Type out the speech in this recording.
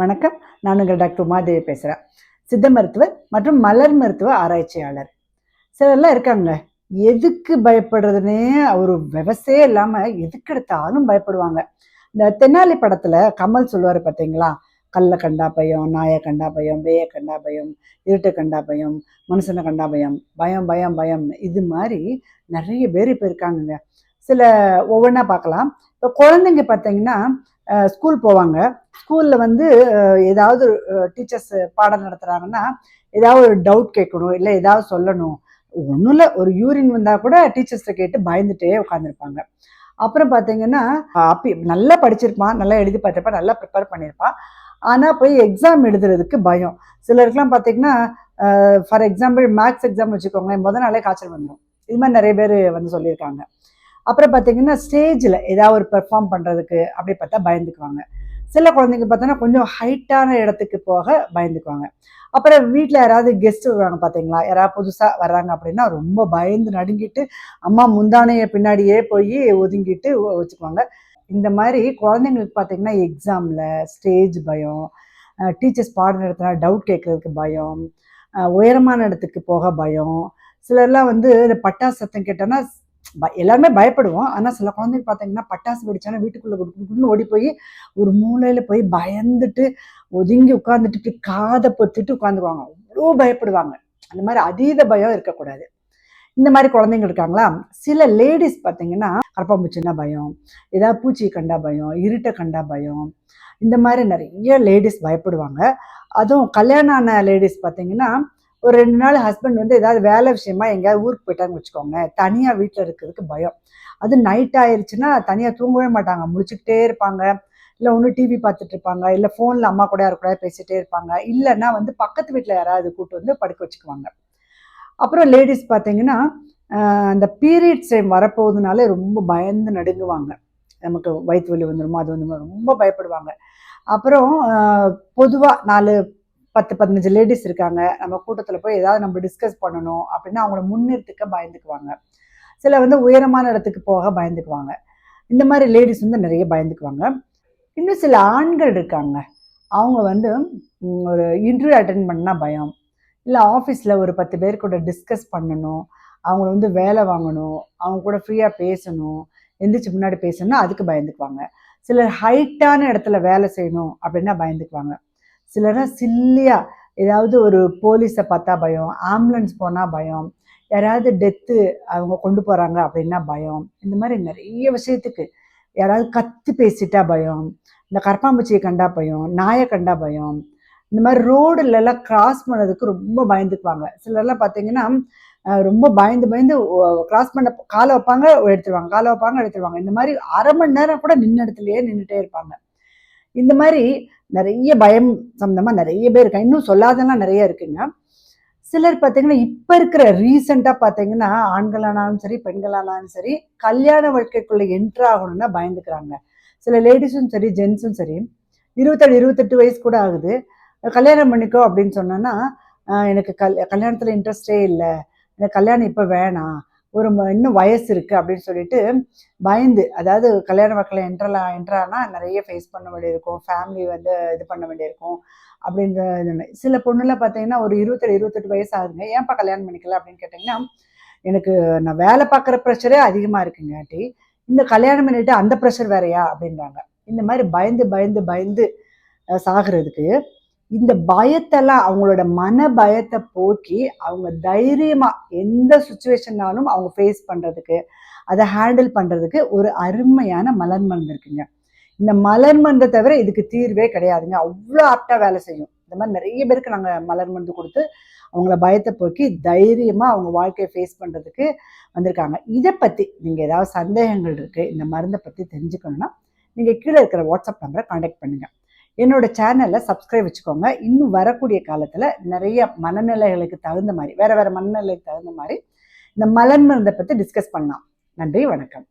வணக்கம். நான் உங்கள் டாக்டர் உமாதேவி பேசுகிறேன் சித்த மருத்துவர் மற்றும் மலர் மருத்துவ ஆராய்ச்சியாளர். சிலர்லாம் இருக்காங்க எதுக்கு பயப்படுறதுனே ஒரு விவசாயே இல்லாமல் எதுக்கு எடுத்தாலும் பயப்படுவாங்க. இந்த தென்னாலி படத்தில் கமல் சொல்லுவார் பார்த்தீங்களா கல்லை கண்டா பயம் நாயை கண்டா பயம் பேயை கண்டா பயம் இருட்டை கண்டா பயம் மனுஷனை கண்டா பயம் பயம் பயம் பயம். இது மாதிரி நிறைய பேர் இப்போ இருக்காங்கங்க. சில ஒவ்வொன்றா பார்க்கலாம். இப்போ குழந்தைங்க பார்த்தீங்கன்னா ஸ்கூல் போவாங்க. ஸ்கூலில் வந்து ஏதாவது டீச்சர்ஸ் பாடம் நடத்துகிறாங்கன்னா ஏதாவது ஒரு டவுட் கேட்கணும் இல்லை ஏதாவது சொல்லணும். ஒன்றும் இல்லை ஒரு யூரின் வந்தால் கூட டீச்சர்ஸ்கிட்ட கேட்டு பயந்துட்டே உட்காந்துருப்பாங்க அப்புறம் பார்த்தீங்கன்னா அப்பி நல்லா படிச்சிருப்பான் நல்லா எழுதி பார்த்துருப்பான் நல்லா ப்ரிப்பேர் பண்ணியிருப்பான் ஆனால் போய் எக்ஸாம் எழுதுறதுக்கு பயம். சிலருக்குலாம் பார்த்தீங்கன்னா ஃபார் எக்ஸாம்பிள் மேக்ஸ் எக்ஸாம் வச்சுக்கோங்களேன் முத நாளே காய்ச்சல் வந்துடும் இது மாதிரி நிறைய பேர் வந்து சொல்லியிருக்காங்க. அப்புறம் பார்த்தீங்கன்னா ஸ்டேஜில் ஏதாவது ஒரு பெர்ஃபார்ம் பண்ணுறதுக்கு அப்படி பார்த்தா பயந்துக்குவாங்க. சில குழந்தைங்க பார்த்தோன்னா கொஞ்சம் ஹைட்டான இடத்துக்கு போக பயந்துக்குவாங்க. அப்புறம் வீட்டில் யாராவது கெஸ்ட் வருவாங்க பார்த்தீங்களா யாராவது புதுசாக வர்றாங்க அப்படின்னா ரொம்ப பயந்து நடுங்கிட்டு அம்மா முந்தானைய பின்னாடியே போய் ஒதுங்கிட்டு வச்சுக்குவாங்க. இந்த மாதிரி குழந்தைங்களுக்கு பார்த்தீங்கன்னா எக்ஸாமில் ஸ்டேஜ் பயம் டீச்சர்ஸ் பாடம் நடத்தினா டவுட் கேட்கறதுக்கு பயம் உயரமான இடத்துக்கு போக பயம். சிலர்லாம் வந்து இந்த பட்டாசு சத்தம் கேட்டோன்னா எல்லாருமே பயப்படுவோம். ஆனால் சில குழந்தைங்க பார்த்தீங்கன்னா பட்டாசு வெடிச்சானா வீட்டுக்குள்ளே குடுக்குன்னு ஓடி போய் ஒரு மூலையில் போய் பயந்துட்டு ஒதுங்கி உட்காந்துட்டு காதை பொத்துட்டு உட்காந்துக்குவாங்க அவ்வளோ பயப்படுவாங்க. அந்த மாதிரி அதீத பயம் இருக்கக்கூடாது. இந்த மாதிரி குழந்தைங்க இருக்காங்களா? சில லேடிஸ் பார்த்தீங்கன்னா கரப்பாம்பூச்சின்னா பயம் ஏதாவது பூச்சி கண்டா பயம் இருட்டை கண்டா பயம் இந்த மாதிரி நிறைய லேடிஸ் பயப்படுவாங்க. அதுவும் கல்யாணம் ஆன லேடிஸ் பார்த்தீங்கன்னா ஒரு ரெண்டு நாள் ஹஸ்பண்ட் வந்து ஏதாவது வேலை விஷயமா எங்கேயாவது ஊருக்கு போயிட்டாங்கன்னு வச்சுக்கோங்க தனியாக வீட்டில் இருக்கிறதுக்கு பயம். அது நைட் ஆயிடுச்சுன்னா தனியாக தூங்கவே மாட்டாங்க. முடிச்சுக்கிட்டே இருப்பாங்க. இல்லை ஒன்று டிவி பார்த்துட்டு இருப்பாங்க. இல்லை ஃபோனில் அம்மா கூட யாரு கூட பேசிகிட்டே இருப்பாங்க. இல்லைன்னா வந்து பக்கத்து வீட்டில் யாராவது கூட்டு வந்து படுக்க வச்சுக்குவாங்க. அப்புறம் லேடிஸ் பார்த்தீங்கன்னா அந்த பீரியட்ஸ் டைம் வரப்போகுதுனாலே ரொம்ப பயந்து நடுங்குவாங்க. நமக்கு வயிற்று வலி வந்துடுமோ அது வந்து ரொம்ப பயப்படுவாங்க. அப்புறம் பொதுவாக நாலு பத்து பதினஞ்சு லேடிஸ் இருக்காங்க. நம்ம கூட்டத்தில் போய் ஏதாவது நம்ம டிஸ்கஸ் பண்ணணும் அப்படின்னா அவங்கள முன்னிறுத்துக்க பயந்துக்குவாங்க. சில வந்து உயரமான இடத்துக்கு போக பயந்துக்குவாங்க. இந்த மாதிரி லேடிஸ் வந்து நிறைய பயந்துக்குவாங்க. இன்னும் சில ஆண்கள் இருக்காங்க. அவங்க வந்து ஒரு இன்டர்வியூ அட்டன் பண்ணால் பயம். இல்லை ஆஃபீஸில் ஒரு பத்து பேர் கூட டிஸ்கஸ் பண்ணணும். அவங்கள வந்து வேலை வாங்கணும். அவங்க கூட ஃப்ரீயாக பேசணும். எந்திரிச்சு முன்னாடி பேசணும்னா அதுக்கு பயந்துக்குவாங்க. சிலர் ஹைட்டான இடத்துல வேலை செய்யணும் அப்படின்னா பயந்துக்குவாங்க. சிலர்னா சில்லியா ஏதாவது ஒரு போலீஸை பார்த்தா பயம் ஆம்புலன்ஸ் போனால் பயம் யாராவது டெத்து அவங்க கொண்டு போகிறாங்க அப்படின்னா பயம். இந்த மாதிரி நிறைய விஷயத்துக்கு யாராவது கத்தி பேசிட்டா பயம் இந்த கரப்பாம்பூச்சியை கண்டா பயம் நாயை கண்டா பயம். இந்த மாதிரி ரோடுலலாம் கிராஸ் பண்ணதுக்கு ரொம்ப பயந்துக்குவாங்க. சிலர்லாம் பார்த்தீங்கன்னா ரொம்ப பயந்து பயந்து கிராஸ் பண்ண காலை வைப்பாங்க எடுத்துருவாங்க காலை வைப்பாங்க எடுத்துருவாங்க. இந்த மாதிரி அரை மணி நேரம் கூட நின்ன இடத்துலயே நின்றுட்டே இருப்பாங்க. இந்த மாதிரி நிறைய பயம் சம்மந்தமாக நிறைய பேர் இருக்காங்க. இன்னும் சொல்லாதெல்லாம் நிறைய இருக்குங்க. சிலர் பார்த்தீங்கன்னா இப்போ இருக்கிற ரீசெண்டாக பார்த்தீங்கன்னா ஆண்களானாலும் சரி பெண்களானாலும் சரி கல்யாண வாழ்க்கைக்குள்ளே என்ட்ரு ஆகணும்னா பயந்துக்கிறாங்க. சில லேடிஸும் சரி ஜென்ஸும் சரி இருபத்தேழு இருபத்தெட்டு வயசு கூட ஆகுது. கல்யாணம் பண்ணிக்கோ அப்படின்னு சொன்னோன்னா எனக்கு கல் கல்யாணத்தில் இன்ட்ரெஸ்டே இல்லை. எனக்கு கல்யாணம் இப்போ வேணாம். ஒரு ம- இன்னும் வயசு இருக்குது அப்படின்னு சொல்லிட்டு பயந்து அதாவது கல்யாண வாழ்க்கையில் என்ட்ரலாம் என்ட்ரானா நிறைய ஃபேஸ் பண்ண வேண்டியிருக்கும் ஃபேமிலி வந்து இது பண்ண வேண்டியிருக்கும் அப்படின்ற இது. சில பொண்ணுலாம் பார்த்தீங்கன்னா ஒரு இருபத்தேழு இருபத்தெட்டு வயசு ஆகுதுங்க. ஏன்ப்பா கல்யாணம் பண்ணிக்கல அப்படின்னு கேட்டிங்கன்னா எனக்கு நான் வேலை பார்க்குற ப்ரெஷரே அதிகமாக இருக்குங்காட்டி இந்த கல்யாணம் பண்ணிட்டு அந்த ப்ரெஷர் வேறையா அப்படின்றாங்க. இந்த மாதிரி பயந்து பயந்து பயந்து சாகிறதுக்கு சாகுறதுக்கு இந்த பயத்தெல்லாம் அவங்களோட மன பயத்தை போக்கி அவங்க தைரியமா எந்த சுச்சுவேஷன்னாலும் அவங்க ஃபேஸ் பண்றதுக்கு அதை ஹேண்டில் பண்றதுக்கு ஒரு அருமையான மலர் மருந்து இருக்குங்க. இந்த மலர் மருந்தை தவிர இதுக்கு தீர்வே கிடையாதுங்க. அவ்வளோ ஆப்டா வேலை செய்யும். இந்த மாதிரி நிறைய பேருக்கு நாங்கள் மலர் மருந்து கொடுத்து அவங்கள பயத்தை போக்கி தைரியமாக அவங்க வாழ்க்கையை ஃபேஸ் பண்ணுறதுக்கு வந்திருக்காங்க. இதை பற்றி நீங்கள் ஏதாவது சந்தேகங்கள் இருக்குது இந்த மருந்தை பற்றி தெரிஞ்சுக்கணும்னா நீங்கள் கீழே இருக்கிற வாட்ஸ்அப் நம்பரை காண்டாக்ட் பண்ணுங்கள் என்னோட சேனலை சப்ஸ்கிரைப் வச்சுக்கோங்க. இன்னும் வரக்கூடிய காலத்தில் நிறைய மனநிலைகளுக்கு தகுந்த மாதிரி வேறு வேறு மனநிலைக்கு தகுந்த மாதிரி இந்த மலன் மருந்தை பற்றி டிஸ்கஸ் பண்ணலாம். நன்றி வணக்கம்.